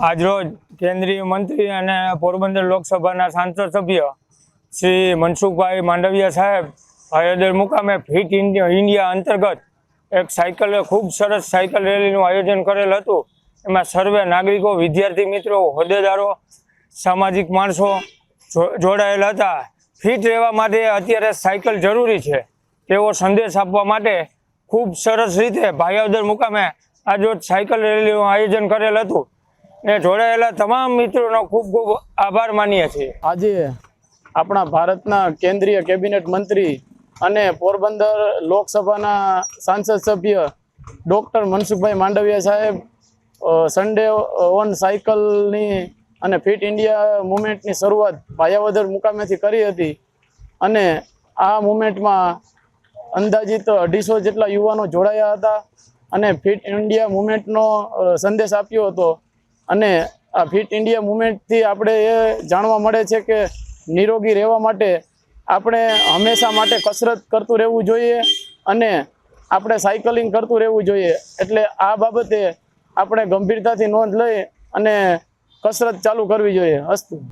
આજરોજ કેન્દ્રીય મંત્રી અને પોરબંદર લોકસભાના સાંસદ સભ્ય શ્રી મનસુખભાઈ માંડવિયા સાહેબ અયોધ્યા મુકામે ફિટ ઇન્ડિયા અંતર્ગત એક સાયકલ, ખૂબ સરસ સાયકલ રેલીનું આયોજન કરેલ હતું. એમાં સર્વે નાગરિકો, વિદ્યાર્થી મિત્રો, હોદ્દેદારો, સામાજિક માણસો જોડાયેલા હતા. ફિટ રહેવા માટે અત્યારે સાયકલ જરૂરી છે. તેવો સંદેશ આપવા માટે ખૂબ સરસ રીતે ભાયાવદર મુકામે આજરોજ સાયકલ રેલીનું આયોજન કરેલ હતું. ને જોડાયેલા તમામ મિત્રોનો ખૂબ ખૂબ આભાર માનીએ છીએ. આજે આપણા ભારતના કેન્દ્રીય કેબિનેટ મંત્રી અને પોરબંદર લોકસભાના સાંસદ સભ્ય ડૉક્ટર મનસુખભાઈ માંડવિયા સાહેબ સન્ડે ઓન સાયકલની અને ફિટ ઇન્ડિયા મુમેન્ટની શરૂઆત ભાયાવદર મુકામેથી કરી હતી અને આ મુમેન્ટમાં અંદાજિત અઢીસો જેટલા યુવાનો જોડાયા હતા અને ફિટ ઇન્ડિયા મુમેન્ટનો સંદેશ આપ્યો હતો અને આ ફિટ ઇન્ડિયા મુવમેન્ટથી આપણે એ જાણવા મળે છે કે નિરોગી રહેવા માટે આપણે હંમેશા માટે કસરત કરતું રહેવું જોઈએ અને આપણે સાયકલિંગ કરતું રહેવું જોઈએ. એટલે આ બાબતે આપણે ગંભીરતાથી નોંધ લઈ અને કસરત ચાલુ કરવી જોઈએ. અસ્તુ.